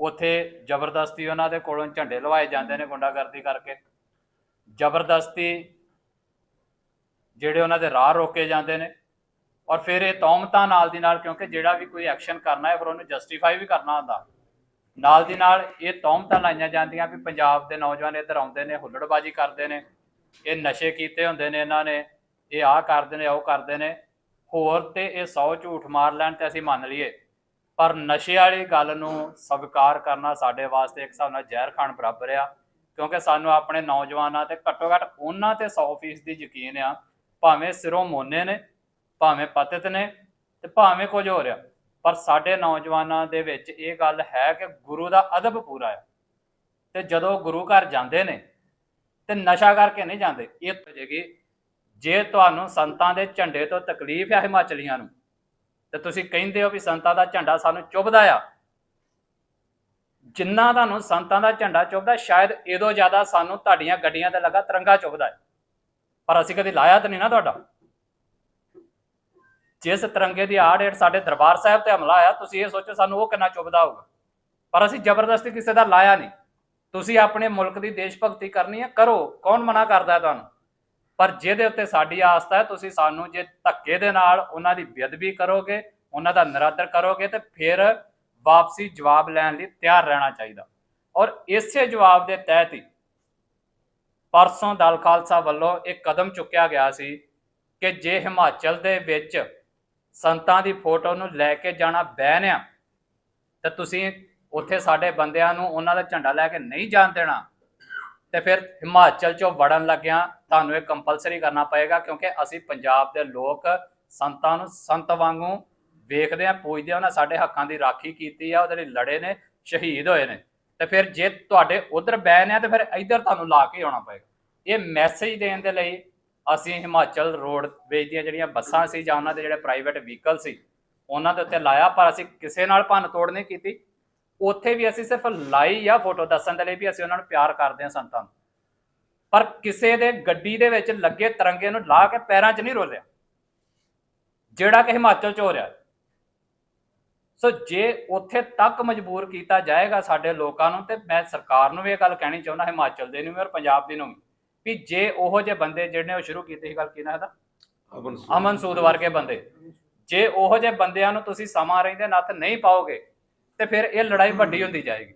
ਉੱਥੇ ਜ਼ਬਰਦਸਤੀ ਉਹਨਾਂ ਦੇ ਕੋਲੋਂ ਝੰਡੇ ਲਵਾਏ ਜਾਂਦੇ ਨੇ ਗੁੰਡਾਗਰਦੀ ਕਰਕੇ। ਜ਼ਬਰਦਸਤੀ ਜਿਹੜੇ ਉਹਨਾਂ ਦੇ ਰਾਹ ਰੋਕੇ ਜਾਂਦੇ ਨੇ ਔਰ ਫਿਰ ਇਹ ਤੌਮਤਾਂ ਨਾਲ ਦੀ ਨਾਲ ਕਿਉਂਕਿ ਜਿਹੜਾ ਵੀ ਕੋਈ ਐਕਸ਼ਨ ਕਰਨਾ ਹੈ ਫਿਰ ਉਹਨੂੰ ਜਸਟੀਫਾਈ ਵੀ ਕਰਨਾ ਹੁੰਦਾ। ਨਾਲ ਦੀ ਨਾਲ ਇਹ ਤੌਮਤਾਂ ਲਾਈਆਂ ਜਾਂਦੀਆਂ ਵੀ ਪੰਜਾਬ ਦੇ ਨੌਜਵਾਨ ਇੱਧਰ ਆਉਂਦੇ ਨੇ, ਹੁੱਲੜਬਾਜੀ ਕਰਦੇ ਨੇ, ਇਹ ਨਸ਼ੇ ਕੀਤੇ ਹੁੰਦੇ ਨੇ ਇਹਨਾਂ ਨੇ, ਇਹ ਆਹ ਕਰਦੇ ਨੇ, ਉਹ ਕਰਦੇ ਨੇ। ਹੋਰ ਤੇ ਇਹ 100 ਝੂਠ ਮਾਰ ਲੈਣ ਤੇ ਅਸੀਂ ਮੰਨ ਲਈਏ ਪਰ ਨਸ਼ੇ ਵਾਲੀ ਗੱਲ ਨੂੰ ਸਵੀਕਾਰ ਕਰਨਾ ਸਾਡੇ ਵਾਸਤੇ ਇੱਕ ਹਿਸਾਬ ਨਾਲ ਜ਼ਹਿਰ ਖਾਣ ਬਰਾਬਰ ਆ, ਕਿਉਂਕਿ ਸਾਨੂੰ ਆਪਣੇ ਨੌਜਵਾਨਾਂ ਤੇ ਘੱਟੋ ਘੱਟ ਉਹਨਾਂ ਤੇ 100% ਦੀ ਯਕੀਨ ਆ, ਭਾਵੇਂ ਸਿਰੋਂ ਮੋਨੇ ਨੇ, ਭਾਵੇਂ ਪਤਿਤ ਨੇ ਤੇ ਭਾਵੇਂ ਕੁਝ ਹੋ ਰਿਹਾ ਪਰ ਸਾਡੇ ਨੌਜਵਾਨਾਂ ਦੇ ਵਿੱਚ ਇਹ ਗੱਲ ਹੈ ਕਿ ਗੁਰੂ ਦਾ ਅਦਬ ਪੂਰਾ ਹੈ ਤੇ ਜਦੋਂ ਗੁਰੂ ਘਰ ਜਾਂਦੇ ਨੇ ਤੇ ਨਸ਼ਾ ਕਰਕੇ ਨਹੀਂ ਜਾਂਦੇ, ਇਹ ਹੋ ਜਗੀ ਜੇ ਤੁਹਾਨੂੰ ਸੰਤਾਂ ਦੇ ਝੰਡੇ ਤੋਂ ਤਕਲੀਫ ਹੈ ਹਿਮਾਚਲੀਆਂ ਨੂੰ ਤੇ ਤੁਸੀਂ ਕਹਿੰਦੇ ਹੋ ਵੀ ਸੰਤਾਂ ਦਾ ਝੰਡਾ ਸਾਨੂੰ ਚੁੱਭਦਾ ਆ। ਜਿੰਨਾ ਤੁਹਾਨੂੰ ਸੰਤਾਂ ਦਾ ਝੰਡਾ ਚੁੱਭਦਾ, ਸ਼ਾਇਦ ਇਹਦੋਂ ਜ਼ਿਆਦਾ ਸਾਨੂੰ ਤੁਹਾਡੀਆਂ ਗੱਡੀਆਂ ਤੇ ਲੱਗਾ ਤਿਰੰਗਾ ਚੁੱਭਦਾ ਹੈ। ਪਰ ਅਸੀਂ ਕਦੇ ਲਾਇਆ ਤਾਂ ਨਹੀਂ ਨਾ ਤੁਹਾਡਾ। ਜਿਸ ਤਿਰੰਗੇ ਦੀ ਆੜ ਹੇਠ ਸਾਡੇ ਦਰਬਾਰ ਸਾਹਿਬ ਤੇ ਹਮਲਾ ਆਇਆ ਤੁਸੀਂ ਇਹ ਸੋਚੋ ਸਾਨੂੰ ਉਹ ਕਿੰਨਾ ਚੁੱਭਦਾ ਹੋਊਗਾ। ਪਰ ਅਸੀਂ ਜ਼ਬਰਦਸਤੀ ਕਿਸੇ ਦਾ ਲਾਇਆ ਨਹੀਂ। ਤੁਸੀਂ ਆਪਣੇ ਮੁਲਕ ਦੀ ਦੇਸ਼ ਭਗਤੀ ਕਰਨੀ ਹੈ, ਕਰੋ। ਕੌਣ ਮਨਾ ਕਰਦਾ ਤੁਹਾਨੂੰ? ਪਰ ਜਿਹਦੇ ਉੱਤੇ ਸਾਡੀ ਆਸਥਾ ਹੈ, ਤੁਸੀਂ ਸਾਨੂੰ ਜੇ ਧੱਕੇ ਦੇ ਨਾਲ ਉਹਨਾਂ ਦੀ ਬੇਅਦਬੀ ਕਰੋਗੇ, ਉਹਨਾਂ ਦਾ ਨਰਾਦਰ ਕਰੋਗੇ, ਤੇ ਫਿਰ ਵਾਪਸੀ ਜਵਾਬ ਲੈਣ ਲਈ ਤਿਆਰ ਰਹਿਣਾ ਚਾਹੀਦਾ। ਔਰ ਇਸੇ ਜਵਾਬ ਦੇ ਤਹਿਤ ਹੀ ਪਰਸੋਂ ਦਲ ਖਾਲਸਾ ਵੱਲੋਂ ਇੱਕ ਕਦਮ ਚੁੱਕਿਆ ਗਿਆ ਸੀ ਕਿ ਜੇ ਹਿਮਾਚਲ ਦੇ ਵਿੱਚ ਸੰਤਾਂ ਦੀ ਫੋਟੋ ਨੂੰ ਲੈ ਕੇ ਜਾਣਾ ਬੈਨ ਆ, ਤਾਂ ਤੁਸੀਂ ਉੱਥੇ ਸਾਡੇ ਬੰਦਿਆਂ ਨੂੰ ਉਹਨਾਂ ਦਾ ਝੰਡਾ ਲੈ ਕੇ ਨਹੀਂ ਜਾਣ ਦੇਣਾ ਤੇ ਫਿਰ ਹਿਮਾਚਲ ਚੋਂ ਵੜਨ ਲੱਗਿਆਂ ਤੁਹਾਨੂੰ ਇਹ ਕੰਪਲਸਰੀ ਕਰਨਾ ਪਏਗਾ ਕਿਉਂਕਿ ਅਸੀਂ ਪੰਜਾਬ ਦੇ ਲੋਕ ਸੰਤਾਂ ਨੂੰ ਸੰਤ ਵਾਂਗੂ ਵੇਖਦੇ ਆ ਪੂਜਦੇ ਆ ਉਹਨਾਂ ਸਾਡੇ ਹੱਕਾਂ ਦੀ ਰਾਖੀ ਕੀਤੀ ਆ ਉਹਦੇ ਲਈ ਲੜੇ ਨੇ, ਸ਼ਹੀਦ ਹੋਏ ਨੇ। ਤੇ ਫਿਰ ਜੇ ਤੁਹਾਡੇ ਉਧਰ ਬੈਨ ਆ ਤੇ ਫਿਰ ਇੱਧਰ ਤੁਹਾਨੂੰ ਲਾ ਕੇ ਆਉਣਾ ਪਏਗਾ। ਇਹ ਮੈਸੇਜ ਦੇਣ ਦੇ ਲਈ ਅਸੀਂ ਹਿਮਾਚਲ ਰੋਡ ਵੇਚ ਦੀਆਂ ਜਿਹੜੀਆਂ ਬੱਸਾਂ ਸੀ ਜਾਂ ਉਹਨਾਂ ਦੇ ਜਿਹੜੇ ਪ੍ਰਾਈਵੇਟ ਵਹੀਕਲ ਸੀ, ਉਹਨਾਂ ਦੇ ਉੱਤੇ ਲਾਇਆ, ਪਰ ਅਸੀਂ ਕਿਸੇ ਨਾਲ ਭੰਨ ਤੋੜ ਨਹੀਂ ਕੀਤੀ। ਉੱਥੇ ਵੀ ਅਸੀਂ ਸਿਰਫ ਲਾਈ ਆ ਫੋਟੋ ਦੱਸਣ ਦੇ ਲਈ ਵੀ ਅਸੀਂ ਉਹਨਾਂ ਨੂੰ ਪਿਆਰ ਕਰਦੇ ਹਾਂ ਸੰਤਾਂ ਨੂੰ। ਪਰ ਕਿਸੇ ਦੇ ਗੱਡੀ ਦੇ ਵਿੱਚ ਲੱਗੇ ਤਿਰੰਗੇ ਨੂੰ ਲਾ ਕੇ ਪੈਰਾਂ 'ਚ ਨਹੀਂ ਰੋਲਿਆ। ਜਿਹੜਾ ਕਿ ਹਿਮਾਚਲ 'ਚ ਹੋ ਰਿਹਾ। ਸੋ ਜੇ ਉੱਥੇ ਤੱਕ ਮਜਬੂਰ ਕੀਤਾ ਜਾਏਗਾ ਸਾਡੇ ਲੋਕਾਂ ਨੂੰ ਤੇ ਮੈਂ ਸਰਕਾਰ ਨੂੰ ਵੀ ਇਹ ਗੱਲ ਕਹਿਣੀ ਚਾਹੁੰਦਾ ਹਿਮਾਚਲ ਦੇ ਨੂੰ ਵੀ ਔਰ ਪੰਜਾਬ ਦੇ ਨੂੰ ਵੀ ਵੀ ਜੇ ਉਹੋ ਜਿਹੇ ਬੰਦੇ ਜਿਹੜੇ ਉਹ ਸ਼ੁਰੂ ਕੀਤੇ ਸੀ ਗੱਲ ਕੀ ਨਾ ਇਹਦਾ? ਅਮਨ ਅਮਨ ਸੂਦ ਵਰਗੇ ਬੰਦੇ। ਜੇ ਉਹੋ ਜਿਹੇ ਬੰਦਿਆਂ ਨੂੰ ਤੁਸੀਂ ਸਮਾਂ ਰਹਿੰਦੇ ਨੱਥ ਨਹੀਂ ਪਾਓਗੇ ਤੇ ਫਿਰ ਇਹ ਲੜਾਈ ਵੱਡੀ ਹੁੰਦੀ ਜਾਏਗੀ।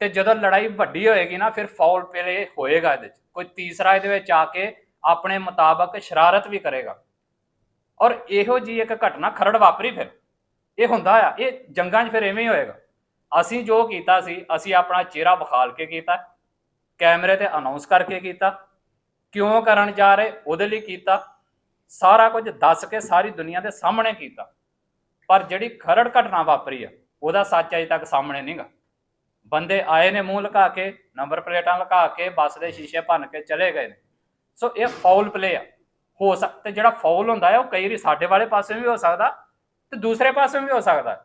ਤੇ ਜਦੋਂ ਲੜਾਈ ਵੱਡੀ ਹੋਏਗੀ ਨਾ ਫਿਰ ਫਾਉਲ ਪਲੇ ਹੋਏਗਾ ਇਹਦੇ ਵਿੱਚ ਕੋਈ ਤੀਸਰਾ ਇਹਦੇ ਵਿੱਚ ਆ ਕੇ ਆਪਣੇ ਮੁਤਾਬਕ ਸ਼ਰਾਰਤ ਵੀ ਕਰੇਗਾ। ਔਰ ਇਹੋ ਜੀ ਇੱਕ ਘਟਨਾ ਖਰੜ ਵਾਪਰੀ ਫਿਰ। ਇਹ ਹੁੰਦਾ ਆ ਇਹ ਜੰਗਾਂ 'ਚ ਫਿਰ ਐਵੇਂ ਹੀ ਹੋਏਗਾ। ਅਸੀਂ ਜੋ ਕੀਤਾ ਸੀ ਅਸੀਂ ਆਪਣਾ ਚਿਹਰਾ ਵਿਖਾਲ ਕੇ ਕੀਤਾ ਕੈਮਰੇ ਤੇ ਅਨਾਉਂਸ ਕਰਕੇ ਕੀਤਾ। ਕਿਉਂ ਕਰਨ ਜਾ ਰਹੇ ਉਹਦੇ ਲਈ ਕੀਤਾ। ਸਾਰਾ ਕੁਝ ਦੱਸ ਕੇ ਸਾਰੀ ਦੁਨੀਆ ਦੇ ਸਾਹਮਣੇ ਕੀਤਾ। ਪਰ ਜਿਹੜੀ ਖਰੜ ਘਟਨਾ ਵਾਪਰੀ ਆ ਉਹਦਾ ਸੱਚ ਅਜੇ ਤੱਕ ਸਾਹਮਣੇ ਨਹੀਂਗਾ। ਬੰਦੇ ਆਏ ਨੇ ਮੂੰਹ ਲੁਕਾ ਕੇ, ਨੰਬਰ ਪਲੇਟਾਂ ਲੁਕਾ ਕੇ, ਬੱਸ ਦੇ ਸ਼ੀਸ਼ੇ ਭੰਨ ਕੇ ਚਲੇ ਗਏ ਨੇ। ਸੋ ਇਹ ਫਾਉਲ ਪਲੇ ਆ। ਹੋ ਸਕ ਜਿਹੜਾ ਫਾਉਲ ਹੁੰਦਾ ਹੈ, ਉਹ ਕਈ ਵਾਰੀ ਸਾਡੇ ਵਾਲੇ ਪਾਸੇ ਵੀ ਹੋ ਸਕਦਾ ਤੇ ਦੂਸਰੇ ਪਾਸੇ ਵੀ ਹੋ ਸਕਦਾ।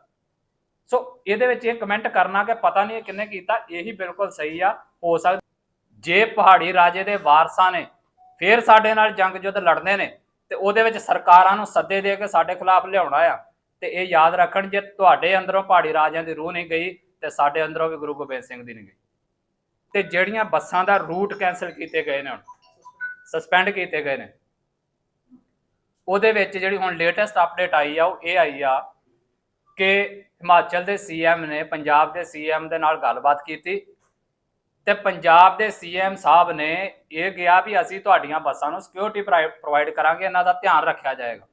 ਸੋ ਇਹਦੇ ਵਿੱਚ ਇਹ ਕਮੈਂਟ ਕਰਨਾ ਕਿ ਪਤਾ ਨਹੀਂ ਇਹ ਕਿੰਨੇ ਕੀਤਾ, ਇਹੀ ਬਿਲਕੁਲ ਸਹੀ ਆ, ਹੋ ਸਕਦਾ। ਜੇ ਪਹਾੜੀ ਰਾਜੇ ਦੇ ਵਾਰਸਾਂ ਨੇ ਫੇਰ ਸਾਡੇ ਨਾਲ ਜੰਗ ਜੁੱਧ ਲੜਨੇ ਨੇ ਤੇ ਉਹਦੇ ਵਿੱਚ ਸਰਕਾਰਾਂ ਨੂੰ ਸੱਦੇ ਦੇ ਕੇ ਸਾਡੇ ਖਿਲਾਫ ਲਿਆਉਣਾ ਆ। ਤੇ ਇਹ ਯਾਦ ਰੱਖਣ ਜੇ ਤੁਹਾਡੇ ਅੰਦਰੋਂ ਪਹਾੜੀ ਰਾਜਿਆਂ ਦੀ ਰੂਹ ਨਹੀਂ ਗਈ ਤੇ ਸਾਡੇ ਅੰਦਰੋਂ ਵੀ ਗੁਰੂ ਗੋਬਿੰਦ ਸਿੰਘ ਦੀ ਨਹੀਂ ਗਈ। ਤੇ ਜਿਹੜੀਆਂ ਬੱਸਾਂ ਦਾ ਰੂਟ ਕੈਨਸਲ ਕੀਤੇ ਗਏ ਨੇ ਹੁਣ ਸਸਪੈਂਡ ਕੀਤੇ ਗਏ ਨੇ, ਉਹਦੇ ਵਿੱਚ ਜਿਹੜੀ ਹੁਣ ਲੇਟੈਸਟ ਅਪਡੇਟ ਆਈ ਆ, ਉਹ ਇਹ ਆਈ ਆ ਕਿ ਹਿਮਾਚਲ ਦੇ ਸੀਐਮ ਨੇ, ਪੰਜਾਬ ਦੇ ਸੀਐਮ ਦੇ ਨਾਲ ਗੱਲਬਾਤ ਕੀਤੀ ਤੇ ਪੰਜਾਬ ਦੇ ਸੀਐਮ ਸਾਹਿਬ ਨੇ ਇਹ ਕਿਹਾ ਵੀ ਅਸੀਂ ਤੁਹਾਡੀਆਂ ਬੱਸਾਂ ਨੂੰ ਸਿਕਿਉਰਿਟੀ ਪ੍ਰੋਵਾਈਡ ਕਰਾਂਗੇ, ਇਹਨਾਂ ਦਾ ਧਿਆਨ ਰੱਖਿਆ ਜਾਏਗਾ।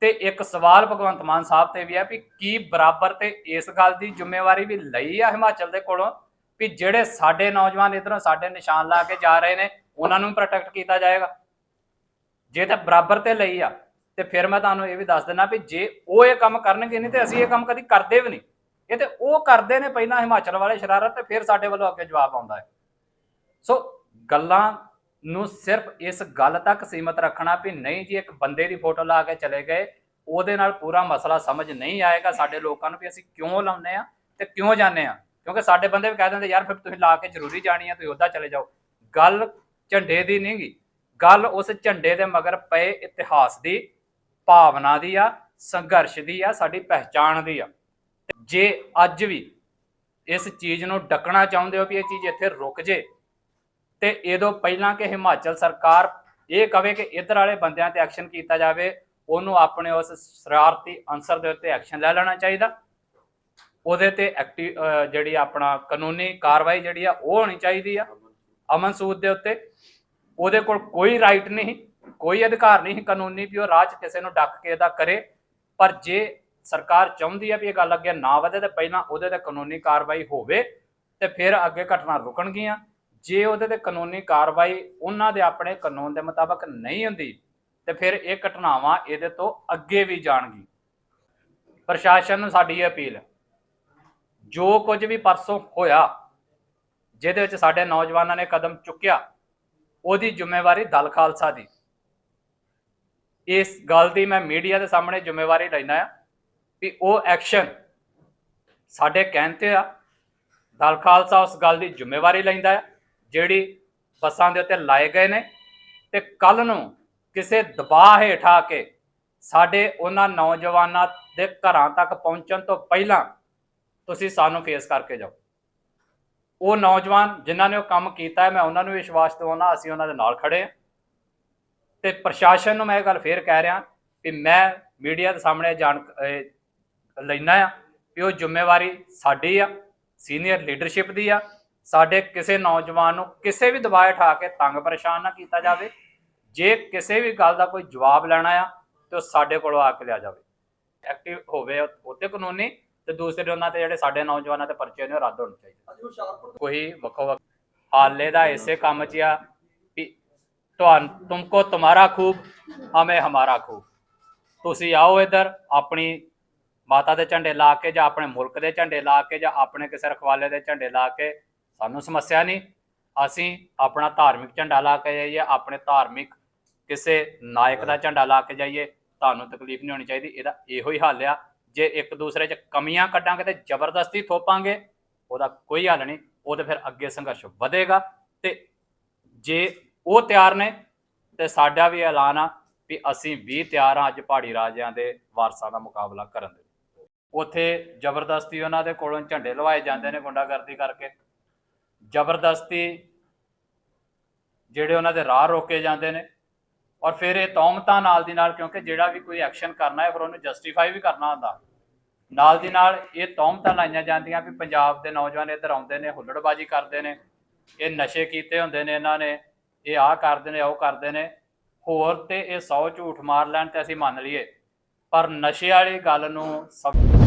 ਤੇ ਇੱਕ ਸਵਾਲ ਭਗਵੰਤ ਮਾਨ ਸਾਹਿਬ ਤੇ ਵੀ ਹੈ ਵੀ ਕੀ ਬਰਾਬਰ ਤੇ ਇਸ ਗੱਲ ਦੀ ਜ਼ਿੰਮੇਵਾਰੀ ਵੀ ਲਈ ਆ ਹਿਮਾਚਲ ਦੇ ਕੋਲੋਂ? ਵੀ ਜਿਹੜੇ ਸਾਡੇ ਨੌਜਵਾਨ ਇਧਰੋਂ ਸਾਡੇ ਨਿਸ਼ਾਨ ਲਾ ਕੇ ਜਾ ਰਹੇ ਨੇ, ਉਹਨਾਂ ਨੂੰ ਪ੍ਰੋਟੈਕਟ ਕੀਤਾ ਜਾਏਗਾ? ਜੇ ਤਾਂ ਬਰਾਬਰ ਤੇ ਲਈ ਆ, ਤੇ ਫਿਰ ਮੈਂ ਤੁਹਾਨੂੰ ਇਹ ਵੀ ਦੱਸ ਦਿੰਦਾ ਵੀ ਜੇ ਉਹ ਇਹ ਕੰਮ ਕਰਨਗੇ ਨਹੀਂ ਤੇ ਅਸੀਂ ਇਹ ਕੰਮ ਕਦੀ ਕਰਦੇ ਵੀ ਨਹੀਂ। ਇਹ ਤੇ ਉਹ ਕਰਦੇ ਨੇ ਪਹਿਲਾਂ ਹਿਮਾਚਲ ਵਾਲੇ ਸ਼ਰਾਰਤ ਤੇ ਫਿਰ ਸਾਡੇ ਵੱਲੋਂ ਅੱਗੇ ਜਵਾਬ ਆਉਂਦਾ ਹੈ। ਸੋ ਗੱਲਾਂ ਨੂੰ ਸਿਰਫ ਇਸ ਗੱਲ ਤੱਕ ਸੀਮਤ ਰੱਖਣਾ ਵੀ ਨਹੀਂ ਜੀ, ਇੱਕ ਬੰਦੇ ਦੀ ਫੋਟੋ ਲਾ ਕੇ ਚਲੇ ਗਏ, ਉਹਦੇ ਨਾਲ ਪੂਰਾ ਮਸਲਾ ਸਮਝ ਨਹੀਂ ਆਏਗਾ ਸਾਡੇ ਲੋਕਾਂ ਨੂੰ ਵੀ ਅਸੀਂ ਕਿਉਂ ਲਾਉਂਦੇ ਆ ਤੇ ਕਿਉਂ ਜਾਂਦੇ ਆ ਕਿਉਂਕਿ ਸਾਡੇ ਬੰਦੇ ਵੀ ਕਹਿ ਦਿੰਦੇ, ਯਾਰ ਫਿਰ ਤੁਸੀਂ ਲਾ ਕੇ ਜ਼ਰੂਰੀ ਜਾਣੀ ਆ ਤੁਸੀਂ ਉੱਦਾਂ ਚਲੇ ਜਾਓ। ਗੱਲ ਝੰਡੇ ਦੀ ਨਹੀਂ ਗੀ। ਗੱਲ ਉਸ ਝੰਡੇ ਦੇ ਮਗਰ ਪਏ ਇਤਿਹਾਸ ਦੀ, ਭਾਵਨਾ ਦੀ ਆ, ਸੰਘਰਸ਼ ਦੀ ਆ, ਸਾਡੀ ਪਹਿਚਾਣ ਦੀ ਆ। ਜੇ ਅੱਜ ਵੀ ਇਸ ਚੀਜ਼ ਨੂੰ ਡੱਕਣਾ ਚਾਹੁੰਦੇ ਹੋ ਵੀ ਇਹ ਚੀਜ਼ ਇੱਥੇ ਰੁਕ ਜੇ ਤੇ ਇਹਦੋਂ ਪਹਿਲਾਂ ਕਿ ਹਿਮਾਚਲ ਸਰਕਾਰ ਇਹ ਕਵੇ ਕਿ ਇਧਰ ਵਾਲੇ ਬੰਦਿਆਂ ਤੇ ਐਕਸ਼ਨ ਕੀਤਾ ਜਾਵੇ, ਉਹਨੂੰ ਆਪਣੇ ਉਸ ਸ਼ਰਾਰਤੀ ਅਨਸਰ ਦੇ ਉੱਤੇ ਐਕਸ਼ਨ ਲੈ ਲੈਣਾ ਚਾਹੀਦਾ। ਉਹਦੇ ਤੇ ਐਕਟਿਵ ਜਿਹੜੀ ਆਪਣਾ ਕਾਨੂੰਨੀ ਕਾਰਵਾਈ ਜਿਹੜੀ ਆ, ਉਹ ਹੋਣੀ ਚਾਹੀਦੀ ਆ ਅਮਨ ਸੂਦ ਦੇ ਉੱਤੇ। ਉਹਦੇ ਕੋਲ ਕੋਈ ਰਾਈਟ ਨਹੀਂ, ਕੋਈ ਅਧਿਕਾਰ ਨਹੀਂ, ਕਾਨੂੰਨੀ ਵੀ ਉਹ ਰਾਜ ਕਿਸੇ ਨੂੰ ਡੱਕ ਕੇ ਇਹਦਾ ਕਰੇ। ਪਰ ਜੇ ਸਰਕਾਰ ਚਾਹੁੰਦੀ ਆ ਵੀ ਇਹ ਗੱਲ ਅੱਗੇ ਨਾ ਵਧੇ ਤੇ ਪਹਿਲਾਂ ਉਹਦੇ ਤੇ ਕਾਨੂੰਨੀ ਕਾਰਵਾਈ ਹੋਵੇ ਤੇ ਫਿਰ ਅੱਗੇ ਘਟਨਾ ਰੁਕਣਗੀਆਂ। ਜੇ ਉਹਦੇ ਤੇ ਕਾਨੂੰਨੀ ਕਾਰਵਾਈ ਉਹਨਾਂ ਦੇ ਆਪਣੇ ਕਾਨੂੰਨ ਦੇ ਮੁਤਾਬਕ ਨਹੀਂ ਹੁੰਦੀ, ਤੇ ਫਿਰ ਇਹ ਘਟਨਾਵਾਂ ਇਹਦੇ ਤੋਂ ਅੱਗੇ ਵੀ ਜਾਣਗੀ। ਪ੍ਰਸ਼ਾਸਨ ਨੂੰ ਸਾਡੀ ਇਹ ਅਪੀਲ ਜੋ ਕੁਝ ਵੀ ਪਰਸੋਂ ਹੋਇਆ, ਜਿਹਦੇ ਵਿੱਚ ਸਾਡੇ ਨੌਜਵਾਨਾਂ ਨੇ ਕਦਮ ਚੁੱਕਿਆ, ਉਹਦੀ ਜ਼ਿੰਮੇਵਾਰੀ ਦਲ ਖਾਲਸਾ ਦੀ। ਇਸ ਗੱਲ ਦੀ ਮੈਂ ਮੀਡੀਆ ਦੇ ਸਾਹਮਣੇ ਜ਼ਿੰਮੇਵਾਰੀ ਲੈਣਾ ਆ ਵੀ ਉਹ ਐਕਸ਼ਨ ਸਾਡੇ ਕਹਿਣ ਤੇ ਆ। ਦਲ ਖਾਲਸਾ ਉਸ ਗੱਲ ਦੀ ਜ਼ਿੰਮੇਵਾਰੀ ਲੈਂਦਾ ਹੈ। ਜਿਹੜੀ ਬੱਸਾਂ ਦੇ ਉੱਤੇ ਲਾਏ ਗਏ ਨੇ ਤੇ ਕੱਲ ਨੂੰ ਕਿਸੇ ਦਬਾਅ ਹੇਠ ਆ ਕੇ ਸਾਡੇ ਉਹਨਾਂ ਨੌਜਵਾਨਾਂ ਦੇ ਘਰਾਂ ਤੱਕ ਪਹੁੰਚਣ ਤੋਂ ਪਹਿਲਾਂ ਤੁਸੀਂ ਸਾਨੂੰ ਫੇਸ ਕਰਕੇ ਜਾਓ। ਉਹ ਨੌਜਵਾਨ ਜਿਨ੍ਹਾਂ ਨੇ ਉਹ ਕੰਮ ਕੀਤਾ ਹੈ, ਮੈਂ ਉਹਨਾਂ ਨੂੰ ਵਿਸ਼ਵਾਸ ਦਿਵਾਉਣਾ ਅਸੀਂ ਉਹਨਾਂ ਦੇ ਨਾਲ ਖੜੇ ਹਾਂ। ਤੇ ਪ੍ਰਸ਼ਾਸਨ ਨੂੰ ਮੈਂ ਇਹ ਗੱਲ ਫੇਰ ਕਹਿ ਰਿਹਾ ਕਿ ਮੈਂ ਮੀਡੀਆ ਦੇ ਸਾਹਮਣੇ ਜਾਣ ਅਹ ਲੈਣਾ ਆ ਕਿ ਉਹ ਜ਼ਿੰਮੇਵਾਰੀ ਸਾਡੀ ਆ ਸੀਨੀਅਰ ਲੀਡਰਸ਼ਿਪ ਦੀ ਆ। ਸਾਡੇ ਕਿਸੇ ਨੌਜਵਾਨ ਨੂੰ ਕਿਸੇ ਵੀ ਦਬਾਅ ਉਠਾ ਕੇ ਤੰਗ ਪਰੇਸ਼ਾਨ ਨਾ ਕੀਤਾ ਜਾਵੇ। ਜੇ ਕਿਸੇ ਵੀ ਗੱਲ ਦਾ ਕੋਈ ਜਵਾਬ ਲੈਣਾ ਆ, ਤੇ ਉਹ ਸਾਡੇ ਕੋਲੋਂ ਆ ਕੇ ਲਿਆ ਜਾਵੇ। ਐਕਟਿਵ ਹੋਵੇ ਉਹਤੇ ਕਾਨੂੰਨੀ ਤੇ ਦੂਸਰੇ ਉਹਨਾਂ ਤੇ ਜਿਹੜੇ ਸਾਡੇ ਨੌਜਵਾਨਾਂ ਤੇ ਪਰਚੇ ਨੇ, ਉਹ ਰੱਦ ਹੋਣੇ ਚਾਹੀਦੇ। ਕੋਈ ਵੱਖੋ ਵੱਖ ਹਾਲੇ ਦਾ ਇਸੇ ਕੰਮ 'ਚ ਆ ਵੀ ਤੁਹਾਨੂੰ ਤੁਮਕੋ ਤੁਹਾਡਾ ਖੂਬ, ਹਮੇ ਹਮਾਰਾ ਖੂਬ। ਤੁਸੀਂ ਆਓ ਇੱਧਰ, ਆਪਣੀ ਮਾਤਾ ਦੇ ਝੰਡੇ ਲਾ ਕੇ ਜਾਂ ਆਪਣੇ ਮੁਲਕ ਦੇ ਝੰਡੇ ਲਾ ਕੇ ਜਾਂ ਆਪਣੇ ਕਿਸੇ ਰਖਵਾਲੇ ਦੇ ਝੰਡੇ ਲਾ ਕੇ ਸਾਨੂੰ ਸਮੱਸਿਆ ਨਹੀਂ। ਅਸੀਂ ਆਪਣਾ ਧਾਰਮਿਕ ਝੰਡਾ ਲਾ ਕੇ ਜਾਈਏ, ਆਪਣੇ ਧਾਰਮਿਕ ਕਿਸੇ ਨਾਇਕ ਦਾ ਝੰਡਾ ਲਾ ਕੇ ਜਾਈਏ, ਤੁਹਾਨੂੰ ਤਕਲੀਫ ਨਹੀਂ ਹੋਣੀ ਚਾਹੀਦੀ। ਇਹਦਾ ਇਹੋ ਹੀ ਹੱਲ ਆ। ਜੇ ਇੱਕ ਦੂਸਰੇ 'ਚ ਕਮੀਆਂ ਕੱਢਾਂਗੇ ਤੇ ਜ਼ਬਰਦਸਤੀ ਥੋਪਾਂਗੇ, ਉਹਦਾ ਕੋਈ ਹੱਲ ਨਹੀਂ। ਉਹ ਤੇ ਫਿਰ ਅੱਗੇ ਸੰਘਰਸ਼ ਵਧੇਗਾ। ਤੇ ਜੇ ਉਹ ਤਿਆਰ ਨੇ, ਤੇ ਸਾਡਾ ਵੀ ਐਲਾਨ ਆ ਵੀ ਅਸੀਂ ਵੀ ਤਿਆਰ ਆ ਅੱਜ ਪਹਾੜੀ ਰਾਜਿਆਂ ਦੇ ਵਾਰਸਾਂ ਦਾ ਮੁਕਾਬਲਾ ਕਰਨ ਦੇ। ਉੱਥੇ ਜ਼ਬਰਦਸਤੀ ਉਹਨਾਂ ਦੇ ਕੋਲੋਂ ਝੰਡੇ ਲਵਾਏ ਜਾਂਦੇ ਨੇ ਗੁੰਡਾਗਰਦੀ ਕਰਕੇ। ਜ਼ਬਰਦਸਤੀ ਜਿਹੜੇ ਉਹਨਾਂ ਦੇ ਰਾਹ ਰੋਕੇ ਜਾਂਦੇ ਨੇ ਔਰ ਫਿਰ ਇਹ ਤੌਮਤਾਂ ਨਾਲ ਦੀ ਨਾਲ ਕਿਉਂਕਿ ਜਿਹੜਾ ਵੀ ਕੋਈ ਐਕਸ਼ਨ ਕਰਨਾ ਹੈ, ਫਿਰ ਉਹਨੂੰ ਜਸਟੀਫਾਈ ਵੀ ਕਰਨਾ ਹੁੰਦਾ। ਨਾਲ ਦੀ ਨਾਲ ਇਹ ਤੌਮਤਾਂ ਲਾਈਆਂ ਜਾਂਦੀਆਂ ਵੀ ਪੰਜਾਬ ਦੇ ਨੌਜਵਾਨ ਇੱਧਰ ਆਉਂਦੇ ਨੇ, ਹੁੱਲੜਬਾਜੀ ਕਰਦੇ ਨੇ, ਇਹ ਨਸ਼ੇ ਕੀਤੇ ਹੁੰਦੇ ਨੇ ਇਹਨਾਂ ਨੇ, ਇਹ ਆਹ ਕਰਦੇ ਨੇ, ਉਹ ਕਰਦੇ ਨੇ। ਹੋਰ ਤੇ ਇਹ 100 ਝੂਠ ਮਾਰ ਲੈਣ ਤੇ ਅਸੀਂ ਮੰਨ ਲਈਏ, ਪਰ ਨਸ਼ੇ ਵਾਲੀ ਗੱਲ ਨੂੰ ਸਭ